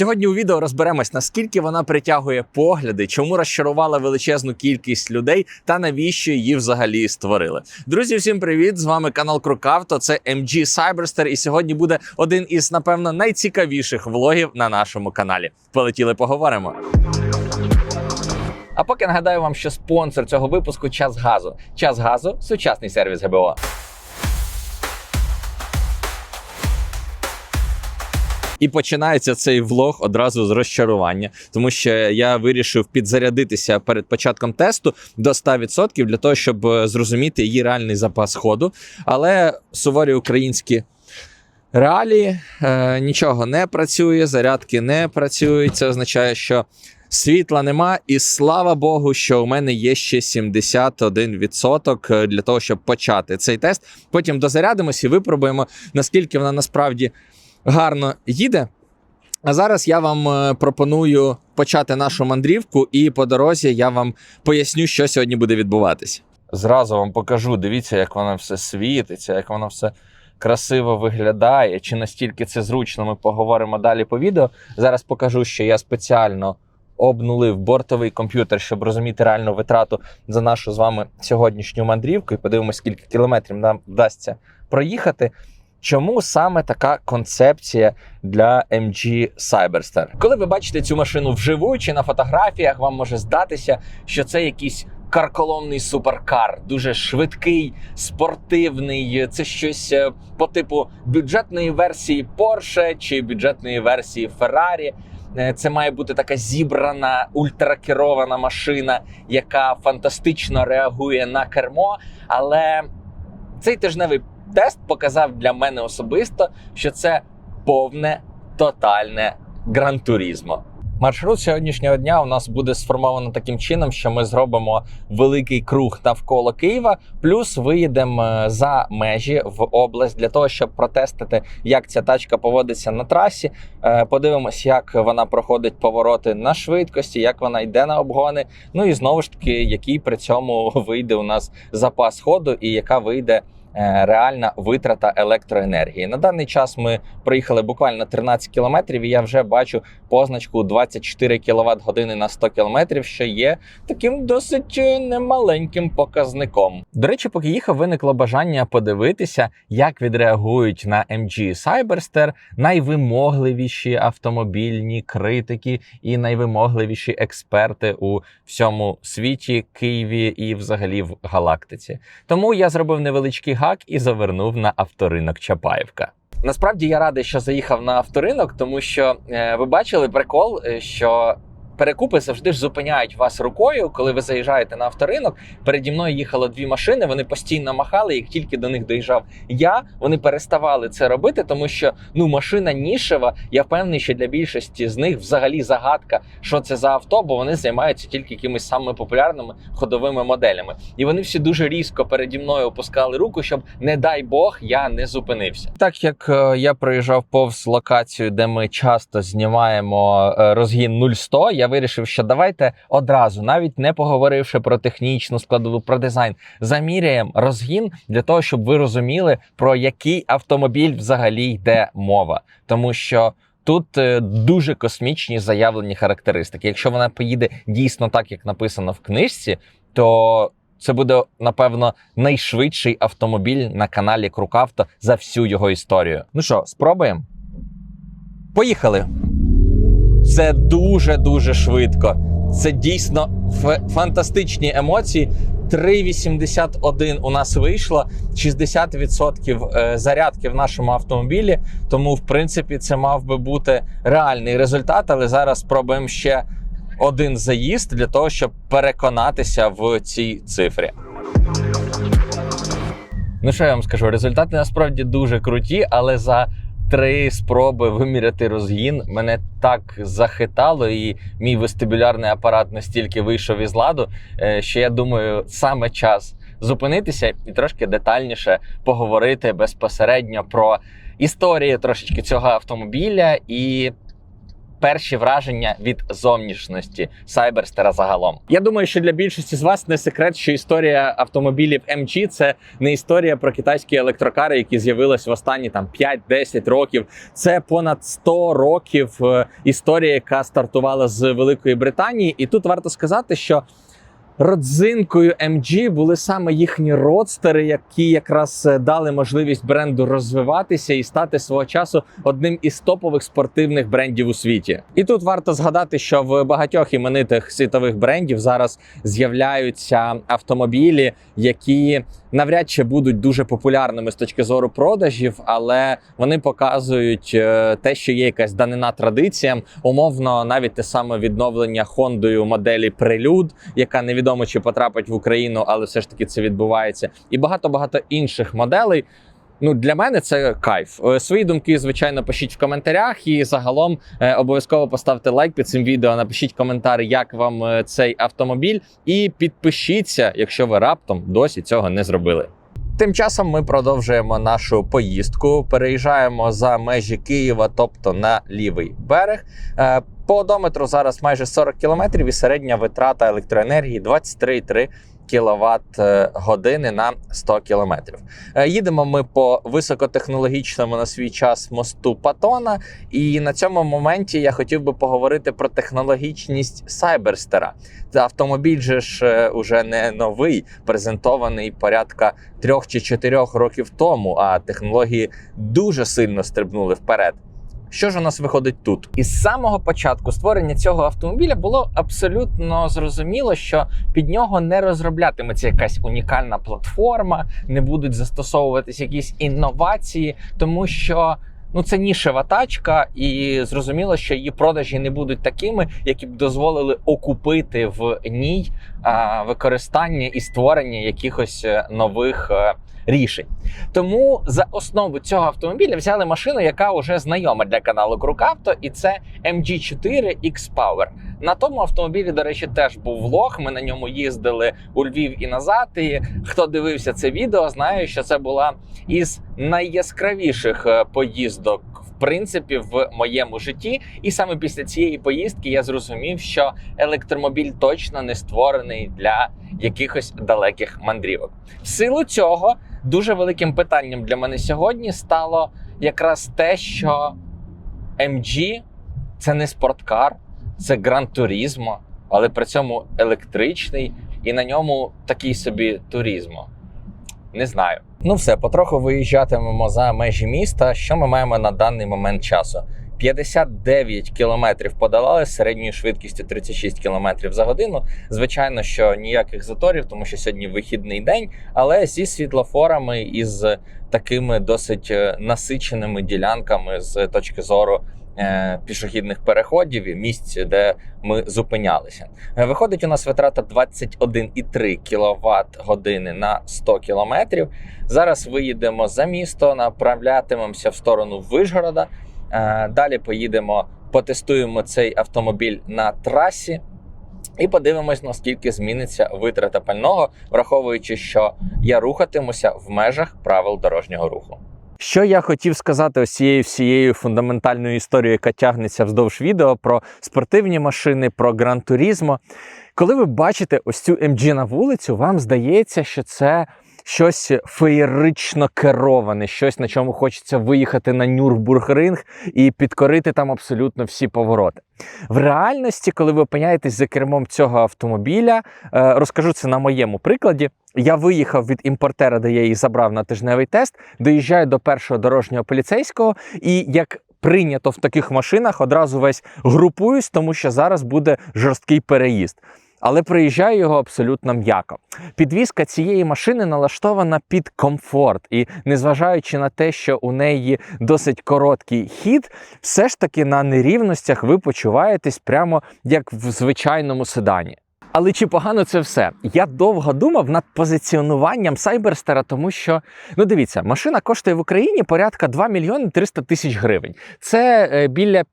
Сьогодні у відео розберемось, наскільки вона притягує погляди, чому розчарувала величезну кількість людей та навіщо її взагалі створили. Друзі, всім привіт! З вами канал Крокавто. Це MG Cyberster, і сьогодні буде один із, напевно, найцікавіших влогів на нашому каналі. Полетіли, поговоримо. А поки нагадаю вам, що спонсор цього випуску час газу. Час газу сучасний сервіс ГБО. І починається цей влог одразу з розчарування, тому що я вирішив підзарядитися перед початком тесту до 100% для того, щоб е, зрозуміти її реальний запас ходу. Але суворі українські реалії е, нічого не працює, зарядки не працюють. Це означає, що світла нема, і слава Богу, що у мене є ще 71% для того, щоб почати цей тест. Потім дозарядимося і випробуємо, наскільки вона насправді гарно їде. А зараз я вам е, пропоную почати нашу мандрівку, і по дорозі я вам поясню, що сьогодні буде відбуватися. Зразу вам покажу. Дивіться, як воно все світиться, як воно все красиво виглядає. Чи настільки це зручно, ми поговоримо далі по відео. Зараз покажу, що я спеціально обнулив бортовий комп'ютер, щоб розуміти реальну витрату за нашу з вами сьогоднішню мандрівку. І подивимось, скільки кілометрів нам вдасться проїхати. Чому саме така концепція для MG Cyberster? Коли ви бачите цю машину вживу чи на фотографіях, вам може здатися, що це якийсь карколомний суперкар, дуже швидкий, спортивний. Це щось е, по типу бюджетної версії Porsche чи бюджетної версії Ferrari. Е, Це має бути така зібрана ультракерована машина, яка фантастично реагує на кермо. Але цей тижневий тест показав для мене особисто, що це повне тотальне грантурізмо. Маршрут сьогоднішнього дня у нас буде сформовано таким чином, що ми зробимо великий круг навколо Києва, плюс виїдемо е, за межі в область для того, щоб протестити, як ця тачка поводиться на трасі. Е, Подивимось, як вона проходить повороти на швидкості, як вона йде на обгони. Ну і знову ж таки, який при цьому вийде у нас запас ходу і яка вийде реальна витрата електроенергії. На даний час ми проїхали буквально 13 кілометрів, і я вже бачу позначку 24 кВт години на 100 кілометрів, що є таким досить е, немаленьким показником. До речі, поки їхав, виникло бажання подивитися, як відреагують на MG Cyberster найвимогливіші автомобільні критики і найвимогливіші експерти у всьому світі, Києві і взагалі в галактиці. Тому я зробив невеличкий гак і завернув на авторинок Чапаєвка. Насправді я радий, що заїхав на авторинок, тому що е, ви бачили прикол, е, що перекупи завжди ж зупиняють вас рукою, коли ви заїжджаєте на авторинок. Переді мною їхало дві машини, вони постійно махали. Як тільки до них доїжджав я, вони переставали це робити, тому що ну машина нішева. Я впевнений, що для більшості з них взагалі загадка, що це за авто, бо вони займаються тільки якимись самими популярними ходовими моделями. І вони всі дуже різко переді мною опускали руку, щоб не дай Бог я не зупинився. Так як е, я проїжджав повз локацію, де ми часто знімаємо е, розгін 0100, я вирішив, що давайте одразу, навіть не поговоривши про технічну складову, про дизайн, заміряємо розгін для того, щоб ви розуміли, про який автомобіль взагалі йде мова, тому що. Тут е, дуже космічні заявлені характеристики. Якщо вона поїде дійсно так, як написано в книжці, то це буде напевно найшвидший автомобіль на каналі Крукавто за всю його історію. Ну що, спробуємо? Поїхали! Це дуже дуже швидко. Це дійсно фантастичні емоції. 3,81 у нас вийшло, 60% е, зарядки в нашому автомобілі. Тому, в принципі, це мав би бути реальний результат. Але зараз спробуємо ще один заїзд для того, щоб переконатися в цій цифрі. Ну що я вам скажу? Результати насправді дуже круті, але за три спроби виміряти розгін. Мене так захитало, і мій вестибулярний апарат настільки вийшов із ладу, е, що я думаю, саме час зупинитися і трошки детальніше поговорити безпосередньо про історію трошечки цього автомобіля і перші враження від зовнішності Сайберстера загалом. Я думаю, що для більшості з вас не секрет, що історія автомобілів MG – це не історія про китайські електрокари, які з'явились в останні там 5-10 років. Це понад 100 років е, історія, яка стартувала з Великої Британії. І тут варто сказати, що Родзинкою MG були саме їхні родстери, які якраз е, дали можливість бренду розвиватися і стати свого часу одним із топових спортивних брендів у світі. І тут варто згадати, що в багатьох іменитих світових брендів зараз з'являються автомобілі, які навряд чи будуть дуже популярними з точки зору продажів, але вони показують е, те, що є якась данина традиціям. Умовно, навіть те саме відновлення Хондою моделі Прелюд, яка невідомо чи потрапить в Україну, але все ж таки це відбувається, і багато багато інших моделей. Ну, для мене це кайф. Е, Свої думки, звичайно, пишіть в коментарях. І загалом е, обов'язково поставте лайк під цим відео. Напишіть коментар, як вам е, цей автомобіль, і підпишіться, якщо ви раптом досі цього не зробили. Тим часом ми продовжуємо нашу поїздку. Переїжджаємо за межі Києва, тобто на лівий берег. Е, По одометру зараз майже 40 кілометрів і середня витрата електроенергії 23,3 кВт е, години на 100 кілометрів. Е, Їдемо ми по високотехнологічному на свій час мосту Патона. І на цьому моменті я хотів би поговорити про технологічність Сайберстера. Це автомобіль же ж е, уже не новий, презентований порядка трьох чи чотирьох років тому, а технології дуже сильно стрибнули вперед. Що ж у нас виходить тут? Із самого початку створення цього автомобіля було абсолютно зрозуміло, що під нього не розроблятиметься якась унікальна платформа, не будуть застосовуватись якісь інновації, тому що. Ну, це нішева тачка, і зрозуміло, що її продажі не будуть такими, які б дозволили окупити в ній а, використання і створення якихось е, нових е, рішень. Тому за основу цього автомобіля взяли машину, яка вже знайома для каналу Крукавто, і це MG4 X-Power. На тому автомобілі, до речі, теж був влог. Ми на ньому їздили у Львів і назад. І хто дивився це відео, знає, що це була із найяскравіших е, поїздок. В принципі, в моєму житті, і саме після цієї поїздки я зрозумів, що електромобіль точно не створений для якихось далеких мандрівок. В силу цього дуже великим питанням для мене сьогодні стало якраз те, що MG – це не спорткар, це Гран Турізмо, але при цьому електричний, і на ньому такий собі турізмо. Не знаю. Ну все, потроху виїжджатимемо за межі міста. Що ми маємо на даний момент часу? 59 кілометрів подолали з середньою швидкістю 36 кілометрів за годину. Звичайно, що ніяких заторів, тому що сьогодні вихідний день, але зі світлофорами і з такими досить е, насиченими ділянками з точки зору е, пішохідних переходів і місць, де ми зупинялися. Е, Виходить, у нас витрата 21,3 кВт години на 100 кілометрів. Зараз виїдемо за місто, направлятимемося в сторону Вишгорода. Е, Далі поїдемо, потестуємо цей автомобіль на трасі. І подивимось, наскільки зміниться витрата пального, враховуючи, що я рухатимуся в межах правил дорожнього руху. Що я хотів сказати ось цією всією фундаментальною історією, яка тягнеться вздовж відео про спортивні машини, про гран турізмо. Коли ви бачите ось цю MG на вулицю, вам здається, що це щось феєрично кероване, щось на чому хочеться виїхати на Нюрбургринг і підкорити там абсолютно всі повороти. В реальності, коли ви опиняєтесь за кермом цього автомобіля, е, розкажу це на моєму прикладі. Я виїхав від імпортера, де я її забрав на тижневий тест, доїжджаю до першого дорожнього поліцейського, і як прийнято в таких машинах, одразу весь групуюсь, тому що зараз буде жорсткий переїзд. Але приїжджаю його абсолютно м'яко. Підвізка цієї машини налаштована під комфорт, і незважаючи на те, що у неї досить короткий хід, все ж таки на нерівностях ви почуваєтесь прямо як в звичайному седані. Але чи погано це все? Я довго думав над позиціонуванням Сайберстера, тому що ну дивіться, машина коштує в Україні порядка 2 мільйони 300 тисяч гривень. Це е, біля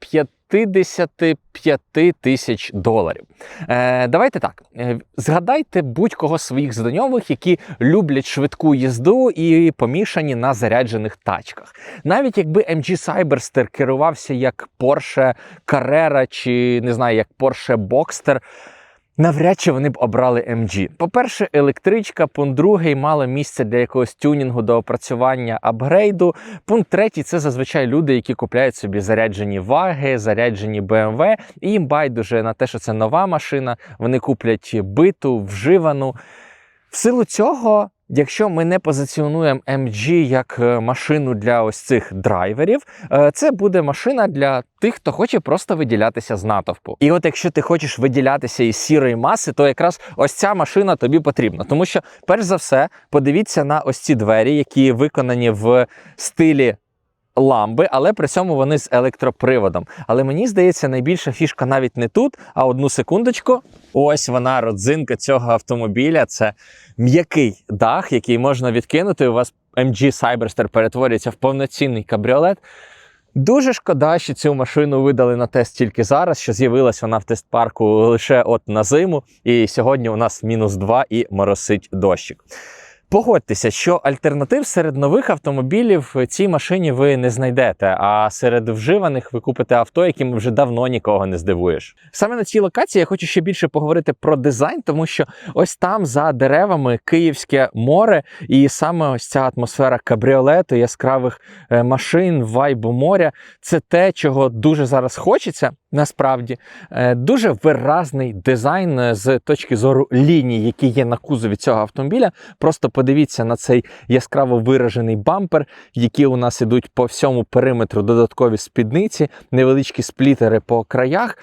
65 тисяч доларів. Е, давайте так. е, Згадайте будь-кого своїх знайомих, які люблять швидку їзду і помішані на заряджених тачках. Навіть якби MG Cyberster керувався як Porsche Carrera чи не знаю, як Porsche Boxster, Навряд чи вони б обрали MG. По-перше, електричка, пункт другий мало місця для якогось тюнінгу до опрацювання апгрейду. Пункт третій це зазвичай люди, які купляють собі заряджені ваги, заряджені BMW, і їм байдуже на те, що це нова машина. Вони куплять биту, вживану. В силу цього, якщо ми не позиціонуємо MG як е, машину для ось цих драйверів, е, це буде машина для тих, хто хоче просто виділятися з натовпу. І от якщо ти хочеш виділятися із сірої маси, то якраз ось ця машина тобі потрібна. Тому що, перш за все, подивіться на ось ці двері, які виконані в стилі. Ламби, але при цьому вони з електроприводом. Але мені здається, найбільша фішка навіть не тут, а одну секундочку. Ось вона, родзинка цього автомобіля. Це м'який дах, який можна відкинути. У вас MG Cyberster перетворюється в повноцінний кабріолет. Дуже шкода, що цю машину видали на тест тільки зараз, що з'явилась вона в тест-парку лише от на зиму. І сьогодні у нас мінус 2 і моросить дощик. Погодьтеся, що альтернатив серед нових автомобілів цій машині ви не знайдете, а серед вживаних ви купите авто, яким вже давно нікого не здивуєш. Саме на цій локації я хочу ще більше поговорити про дизайн, тому що ось там за деревами Київське море, і саме ось ця атмосфера кабріолету, яскравих е, машин, вайбу моря це те, чого дуже зараз хочеться. Насправді Е, дуже виразний дизайн е, з точки зору ліній, які є на кузові цього автомобіля. Просто подивіться на цей яскраво виражений бампер, які у нас ідуть по всьому периметру додаткові спідниці, невеличкі сплітери по краях.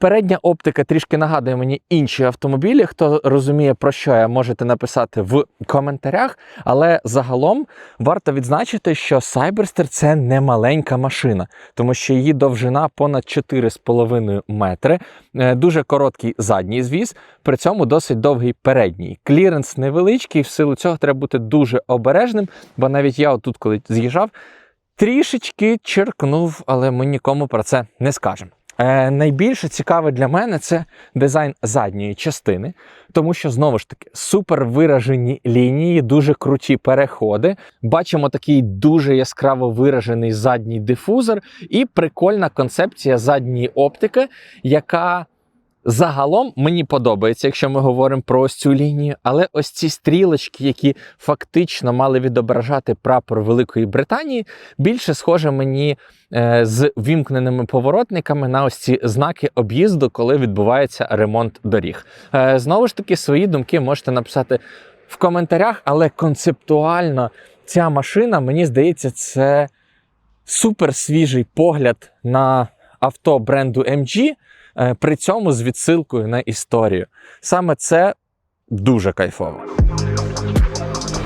Передня оптика трішки нагадує мені інші автомобілі. Хто розуміє, про що я можете написати в коментарях. Але загалом варто відзначити, що Cyberster це не маленька машина, тому що її довжина понад 4,5 метри, е, дуже короткий задній звіз, при цьому досить довгий передній. Кліренс невеличкий, в силу цього треба бути дуже обережним, бо навіть я отут, коли з'їжджав, трішечки черкнув, але ми нікому про це не скажемо. Е, найбільше цікаве для мене це дизайн задньої частини, тому що знову ж таки супер виражені лінії, дуже круті переходи. Бачимо такий дуже яскраво виражений задній дифузор і прикольна концепція задньої оптики, яка Загалом мені подобається, якщо ми говоримо про ось цю лінію, але ось ці стрілочки, які фактично мали відображати прапор Великої Британії, більше схоже мені е, з вімкненими поворотниками на ось ці знаки об'їзду, коли відбувається ремонт доріг. Е, знову ж таки, свої думки можете написати в коментарях, але концептуально ця машина, мені здається, це супер свіжий погляд на авто бренду MG. Е, при цьому з відсилкою на історію. Саме це дуже кайфово.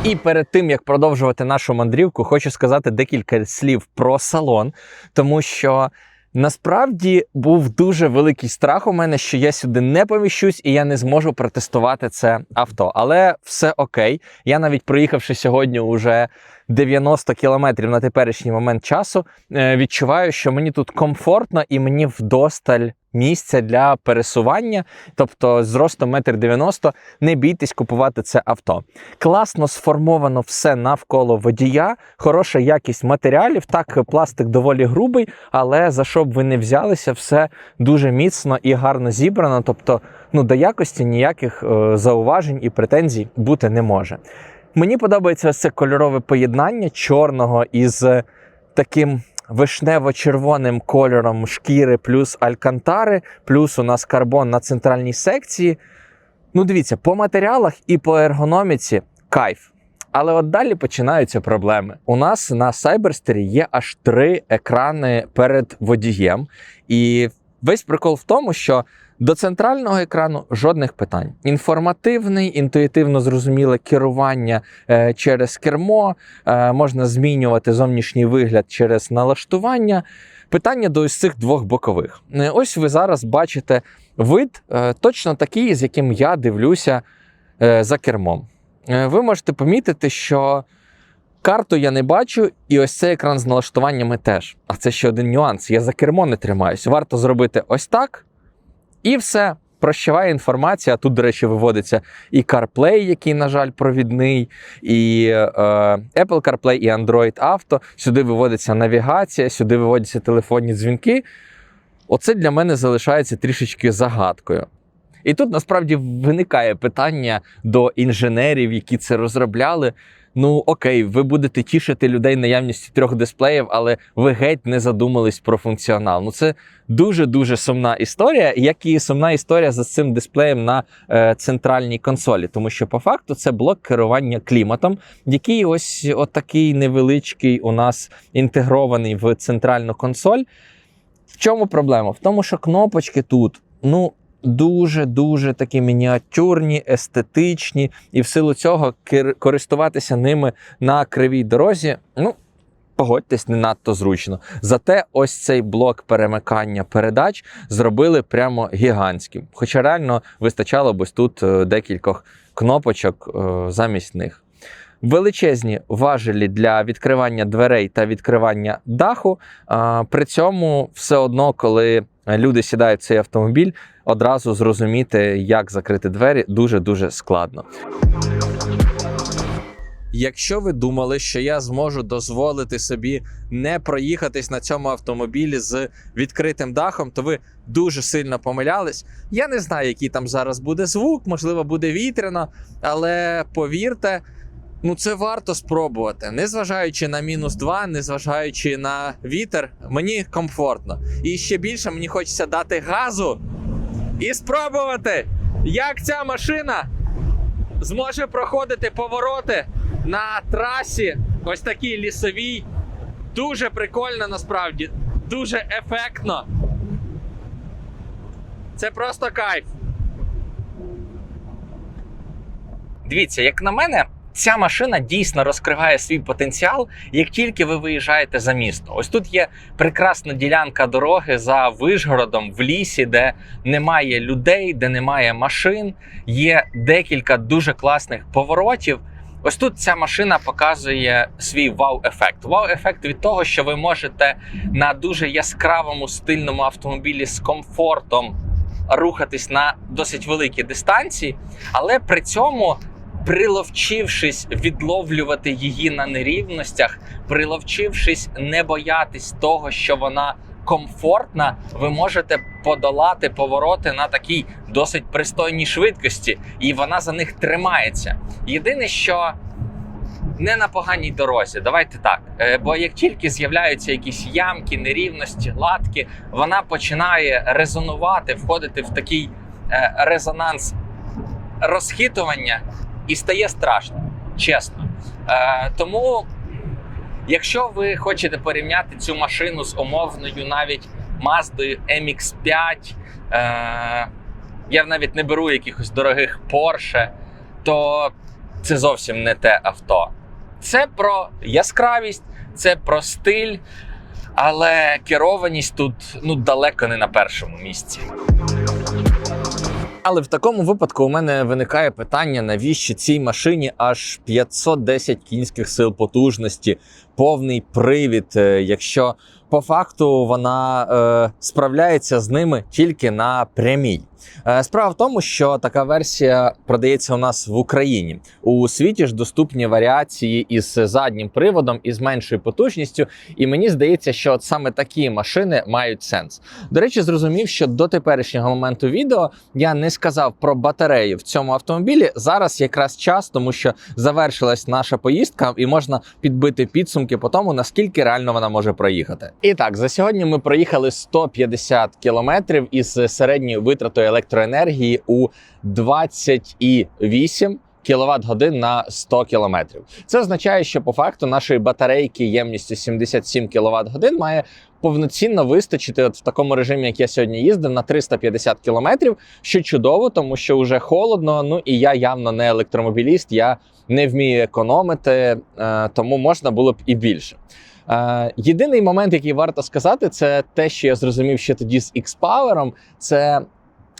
І перед тим як продовжувати нашу мандрівку, хочу сказати декілька слів про салон, тому що. Насправді був дуже великий страх у мене, що я сюди не поміщусь і я не зможу протестувати це авто. Але все окей. Я навіть проїхавши сьогодні уже 90 кілометрів на теперішній момент часу, е, відчуваю, що мені тут комфортно і мені вдосталь місця для пересування, тобто з ростом 1,90 м, не бійтесь купувати це авто. Класно сформовано все навколо водія, хороша якість матеріалів. Так, пластик доволі грубий, але за що б ви не взялися, все дуже міцно і гарно зібрано. Тобто, ну до якості ніяких е, зауважень і претензій бути не може. Мені подобається це кольорове поєднання чорного із таким вишнево-червоним кольором шкіри, плюс алькантари, плюс у нас карбон на центральній секції. Ну, дивіться, по матеріалах і по ергономіці кайф. Але от далі починаються проблеми. У нас на Сайберстері є аж три екрани перед водієм. І весь прикол в тому, що до центрального екрану жодних питань. Інформативний, інтуїтивно зрозуміле керування е, через кермо, е, можна змінювати зовнішній вигляд через налаштування. Питання до ось цих двох бокових. Е, ось ви зараз бачите вид, точно такий, з яким я дивлюся за кермом. Ви можете помітити, що Карту я не бачу, і ось цей екран з налаштуваннями теж. А це ще один нюанс. Я за кермо не тримаюсь. Варто зробити ось так, і все. Прощаває інформація. Тут, до речі, виводиться і CarPlay, який, на жаль, провідний, і е, Apple CarPlay, і Android Auto. Сюди виводиться навігація, сюди виводяться телефонні дзвінки. Оце для мене залишається трішечки загадкою. І тут насправді виникає питання до інженерів, які це розробляли. Ну окей, ви будете тішити людей наявністю трьох дисплеїв, але ви геть не задумались про функціонал. Ну це дуже дуже сумна історія, як і сумна історія за цим дисплеєм на е, центральній консолі, тому що по факту це блок керування кліматом, який ось отакий невеличкий у нас інтегрований в центральну консоль. В чому проблема? В тому, що кнопочки тут, ну. Дуже-дуже такі мініатюрні, естетичні, і в силу цього користуватися ними на кривій дорозі, ну, погодьтесь, не надто зручно. Зате ось цей блок перемикання передач зробили прямо гігантським. Хоча реально вистачало б ось тут е, декількох кнопочок е, замість них. Величезні важелі для відкривання дверей та відкривання даху. При цьому все одно, коли люди сідають в цей автомобіль, одразу зрозуміти, як закрити двері, дуже дуже складно. Якщо ви думали, що я зможу дозволити собі не проїхатись на цьому автомобілі з відкритим дахом, то ви дуже сильно помилялись. Я не знаю, який там зараз буде звук, можливо, буде вітряно, але повірте. Ну, це варто спробувати. Незважаючи на мінус 2, незважаючи на вітер, мені комфортно. І ще більше мені хочеться дати газу і спробувати, як ця машина зможе проходити повороти на трасі, ось такій лісовій. Дуже прикольно насправді, дуже ефектно. Це просто кайф. Дивіться, як на мене, ця машина дійсно розкриває свій потенціал, як тільки ви виїжджаєте за місто. Ось тут є прекрасна ділянка дороги за Вишгородом в лісі, де немає людей, де немає машин. Є декілька дуже класних поворотів. Ось тут ця машина показує свій вау-ефект. Вау-ефект від того, що ви можете на дуже яскравому стильному автомобілі з комфортом рухатись на досить великі дистанції, але при цьому приловчившись відловлювати її на нерівностях, приловчившись не боятись того, що вона комфортна, ви можете подолати повороти на такій досить пристойній швидкості, і вона за них тримається. Єдине, що не на поганій дорозі, давайте так. Е, Бо як тільки з'являються якісь ямки, нерівності, латки, вона починає резонувати, входити в такий е, резонанс розхитування і стає страшно, чесно. Е, тому, якщо ви хочете порівняти цю машину з умовною навіть Маздою MX5, е, я навіть не беру якихось дорогих Porsche, то це зовсім не те авто. Це про яскравість, це про стиль, але керованість тут ну далеко не на першому місці. Але в такому випадку у мене виникає питання, навіщо цій машині аж 510 кінських сил потужності, повний привід, е, якщо по факту вона е, справляється з ними тільки на прямій. Е, Справа в тому, що така версія продається у нас в Україні. У світі ж доступні варіації із заднім приводом і з меншою потужністю. І мені здається, що от саме такі машини мають сенс. До речі, зрозумів, що до теперішнього моменту відео я не сказав про батарею в цьому автомобілі. Зараз якраз час, тому що завершилась наша поїздка, і можна підбити підсумки по тому, наскільки реально вона може проїхати. І так, за сьогодні ми проїхали 150 кілометрів із середньою витратою електроенергії у 28 кВт годин на 100 км. Це означає, що по факту нашої батарейки ємністю 77 кВт годин має повноцінно вистачити от в такому режимі, як я сьогодні їздив, на 350 км, що чудово, тому що вже холодно. Ну і я явно не електромобіліст, я не вмію економити, е, тому можна було б і більше. Е, Єдиний момент, який варто сказати, це те, що я зрозумів ще тоді з X-Power, це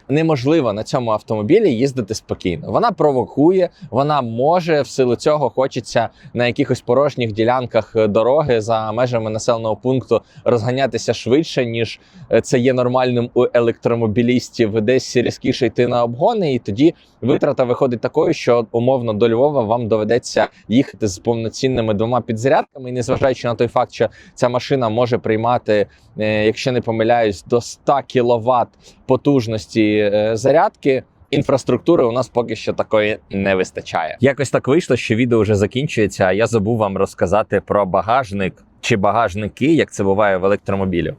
неможливо на цьому автомобілі їздити спокійно. Вона провокує, вона може в силу цього хочеться на якихось порожніх ділянках е, дороги за межами населеного пункту розганятися швидше, ніж е, це є нормальним у електромобілістів, десь різкіше йти на обгони, і тоді витрата виходить такою, що умовно до Львова вам доведеться їхати з повноцінними двома підзарядками, і незважаючи на той факт, що ця машина може приймати, е, якщо не помиляюсь, до 100 кВт потужності е, зарядки. Інфраструктури у нас поки що такої не вистачає. Якось так вийшло, що відео вже закінчується. А я забув вам розказати про багажник чи багажники, як це буває в електромобілі.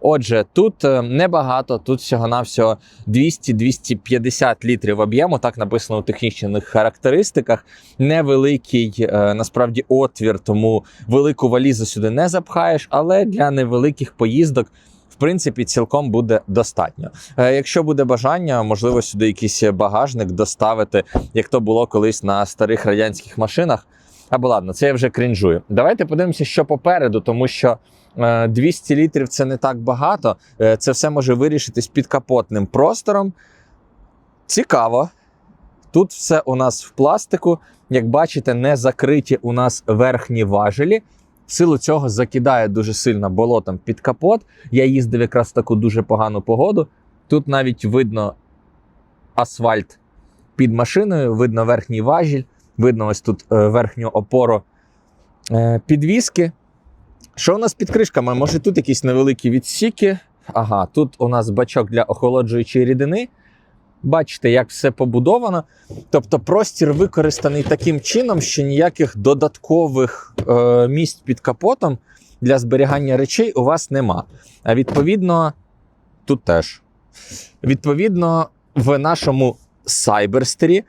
Отже, тут е, небагато, тут всього-навсього 200-250 літрів об'єму, так написано у технічних характеристиках. Невеликий е, насправді отвір, тому велику валізу сюди не запхаєш, але для невеликих поїздок. Принципі, цілком буде достатньо. Е, Якщо буде бажання, можливо, сюди якийсь багажник доставити, як то було колись на старих радянських машинах. Або ладно, це я вже крінжую. Давайте подивимося, що попереду, тому що е, 200 літрів це не так багато. Е, Це все може вирішитись підкапотним простором. Цікаво. Тут все у нас в пластику. Як бачите, не закриті у нас верхні важелі. В силу цього закидає дуже сильно болотом під капот. Я їздив якраз в таку дуже погану погоду. Тут навіть видно асфальт під машиною, видно верхній важіль, видно ось тут е, верхню опору е, підвіски. Що у нас під кришками? Може тут якісь невеликі відсіки. Ага, тут у нас бачок для охолоджуючої рідини. Бачите, як все побудовано. Тобто простір використаний таким чином, що ніяких додаткових е, місць під капотом для зберігання речей у вас нема. А відповідно, тут теж. Відповідно, в нашому Сайберстері,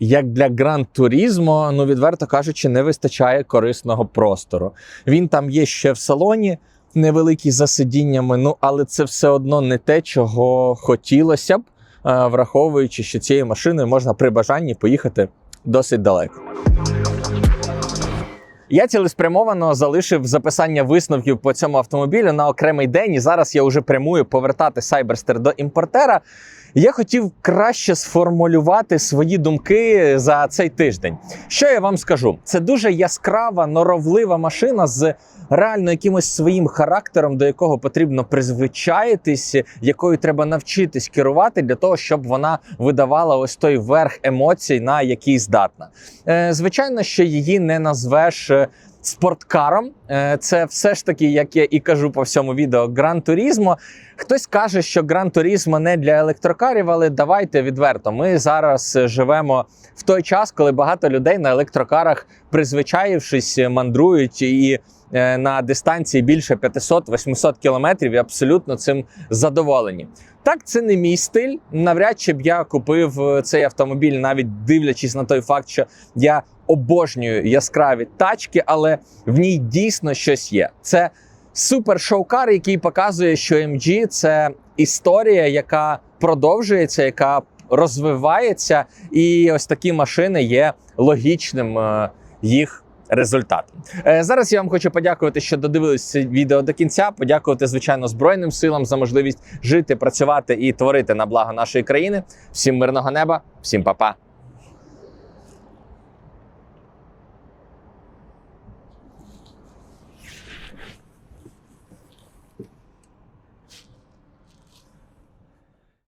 як для Гран Турізмо, ну відверто кажучи, не вистачає корисного простору. Він там є ще в салоні, невеликий за сидіннями, ну але це все одно не те, чого хотілося б, враховуючи, що цією машиною можна при бажанні поїхати досить далеко. Я цілеспрямовано залишив записання висновків по цьому автомобілю на окремий день, і зараз я вже прямую повертати Cyberster до імпортера. Я хотів краще сформулювати свої думки за цей тиждень. Що я вам скажу? Це дуже яскрава, норовлива машина з реально якимось своїм характером, до якого потрібно призвичаїтись, якою треба навчитись керувати для того, щоб вона видавала ось той верх емоцій, на який здатна. Е, звичайно, що її не назвеш. Спорткаром Е, це все ж таки, як я і кажу по всьому відео, Гран Турізмо. Хтось каже, що Гран Турізмо не для електрокарів, але давайте відверто. Ми зараз живемо в той час, коли багато людей на електрокарах, призвичаївшись, мандрують і е, на дистанції більше 500-800 кілометрів і абсолютно цим задоволені. Так, це не мій стиль. Навряд чи б я купив е, цей автомобіль, навіть дивлячись на той факт, що я обожнюю яскраві тачки, але в ній дійсно щось є. Це супер шоукар, який показує, що MG – це історія, яка продовжується, яка розвивається, і ось такі машини є логічним е, їх. Результатом Е, зараз я вам хочу подякувати, що додивились це відео до кінця. Подякувати, звичайно, Збройним силам за можливість жити, працювати і творити на благо нашої країни. Всім мирного неба, всім па-па.